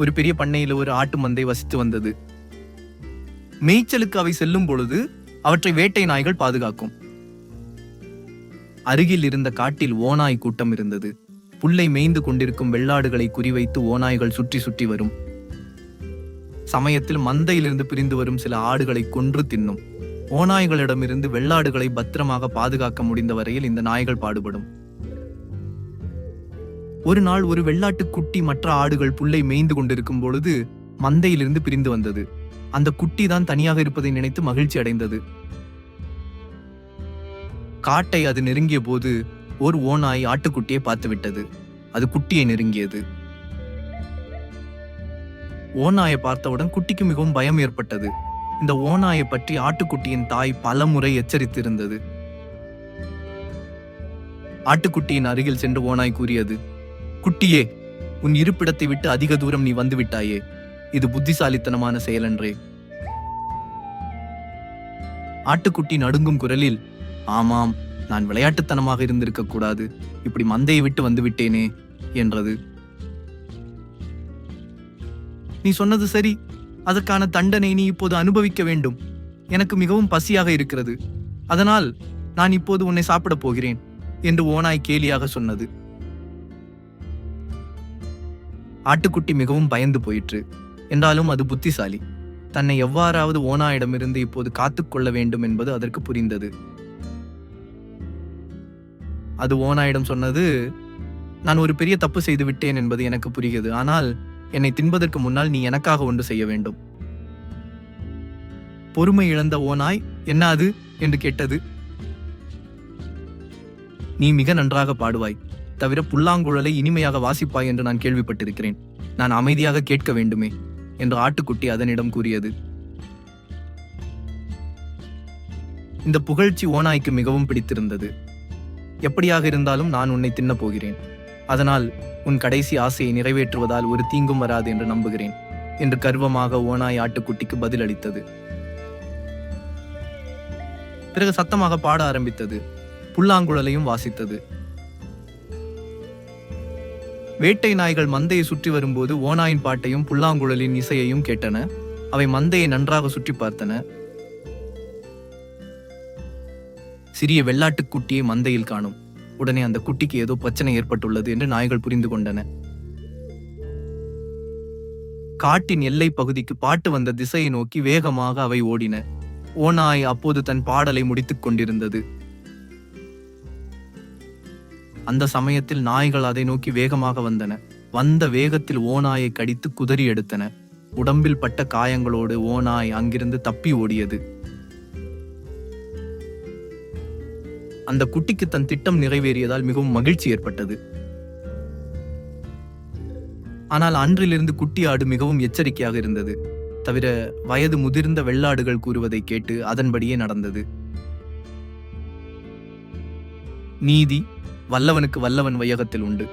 ஒரு பெரிய பண்ணையில் ஒரு ஆட்டு மந்தை வசித்து வந்தது. மேய்ச்சலுக்கு அவை செல்லும் பொழுது அவற்றை வேட்டை நாய்கள் பாதுகாக்கும். அருகில் இருந்த காட்டில் ஓநாய் கூட்டம் இருந்தது. புல்லை மேய்ந்து கொண்டிருக்கும் வெள்ளாடுகளை குறிவைத்து ஓநாய்கள் சுற்றி சுற்றி வரும். சமயத்தில் மந்தையிலிருந்து பிரிந்து வரும் சில ஆடுகளை கொன்று தின்னும். ஓநாய்களிடமிருந்து வெள்ளாடுகளை பத்திரமாக பாதுகாக்க முடிந்த வரையில் இந்த நாய்கள் பாடுபடும். ஒரு நாள் ஒரு வெள்ளாட்டு குட்டி மற்ற ஆடுகள் புல்லை மேய்ந்து கொண்டிருக்கும் பொழுது மந்தையிலிருந்து பிரிந்து வந்தது. அந்த குட்டி தான் தனியாக இருப்பதை நினைத்து மகிழ்ச்சி அடைந்தது. காட்டை அது நெருங்கிய போது ஒரு ஓநாய் ஆட்டுக்குட்டியை பார்த்து விட்டது அது குட்டியை நெருங்கியது. ஓநாயை பார்த்தவுடன் குட்டிக்கு மிகவும் பயம் ஏற்பட்டது. இந்த ஓநாயை பற்றி ஆட்டுக்குட்டியின் தாய் பலமுறை எச்சரித்திருந்தது. ஆட்டுக்குட்டியின் அருகில் சென்று ஓனாய் கூறியது குட்டியே உன் இருப்பிடத்தை விட்டு அதிக தூரம் நீ வந்துவிட்டாயே இது புத்திசாலித்தனமான செயலன்றே. ஆட்டுக்குட்டி நடுங்கும் குரலில் ஆமாம் நான் விளையாட்டுத்தனமாக இருந்திருக்க கூடாது இப்படி மந்தையை விட்டு வந்துவிட்டேனே என்றது. நீ சொன்னது சரி அதற்கான தண்டனை நீ இப்போது அனுபவிக்க வேண்டும். எனக்கு மிகவும் பசியாக இருக்கிறது. அதனால் நான் இப்போது உன்னை சாப்பிடப் போகிறேன் என்று ஓநாய் கேலியாக சொன்னது. ஆட்டுக்குட்டி மிகவும் பயந்து போயிற்று. என்றாலும் அது புத்திசாலி. தன்னை எவ்வாறாவது ஓனாயிடமிருந்து இப்போது காத்துக்கொள்ள வேண்டும் என்பது அதற்கு புரிந்தது. அது ஓனாயிடம் சொன்னது நான் ஒரு பெரிய தப்பு செய்து விட்டேன் என்பது எனக்கு புரிகிறது. ஆனால் என்னை தின்பதற்கு முன்னால் நீ எனக்காக ஒன்று செய்ய வேண்டும். பொறுமை இழந்த ஓநாய் என்ன அது? என்று கேட்டது நீ மிக நன்றாக பாடுவாய். தவிர புல்லாங்குழலை இனிமையாக வாசிப்பாய் என்று நான் கேள்விப்பட்டிருக்கிறேன். நான் அமைதியாக கேட்க வேண்டுமே என்று ஆட்டுக்குட்டி அதனிடம் கூறியது. இந்த புகழ்ச்சி ஓநாய்க்கு மிகவும் பிடித்திருந்தது. எப்படியாக இருந்தாலும் நான் உன்னை தின்னப் போகிறேன் அதனால் உன் கடைசி ஆசையை நிறைவேற்றுவதால் ஒரு தீங்கும் வராது என்று நம்புகிறேன் என்று கர்வமாக ஓநாய் ஆட்டுக்குட்டிக்கு பதிலளித்தது. பிறகு சத்தமாக பாட ஆரம்பித்தது. புல்லாங்குழலையும் வாசித்தது. வேட்டை நாய்கள் மந்தையை சுற்றி வரும்போது ஓநாயின் பாட்டையும் புல்லாங்குழலின் இசையையும் கேட்டன. அவை மந்தையை நன்றாக சுற்றி பார்த்தன. சிறிய வெள்ளாட்டுக் குட்டியை மந்தையில் காணும். உடனே அந்த குட்டிக்கு ஏதோ பிரச்சனை ஏற்பட்டுள்ளது என்று நாய்கள் புரிந்து கொண்டன. காட்டின் எல்லை பகுதிக்கு பாட்டு வந்த திசையை நோக்கி வேகமாக அவை ஓடின. ஓநாய் அப்போது தன் பாடலை முடித்துக் கொண்டிருந்தது. அந்த சமயத்தில் நாய்கள் அதை நோக்கி வேகமாக வந்தன. வந்த வேகத்தில் ஓநாயை கடித்து குதறி எடுத்தன. உடம்பில் பட்ட காயங்களோடு ஓநாய் அங்கிருந்து தப்பி ஓடியது. அந்த குட்டிக்கு தன் திட்டம் நிறைவேறியதால் மிகவும் மகிழ்ச்சி ஏற்பட்டது. ஆனால் அன்றிலிருந்து குட்டி ஆடு மிகவும் எச்சரிக்கையாக இருந்தது. தவிர வயது முதிர்ந்த வெள்ளாடுகள் கூறுவதை கேட்டு அதன்படியே நடந்தது. நீதி வல்லவனுக்கு வல்லவன் வையகத்தில் உண்டு.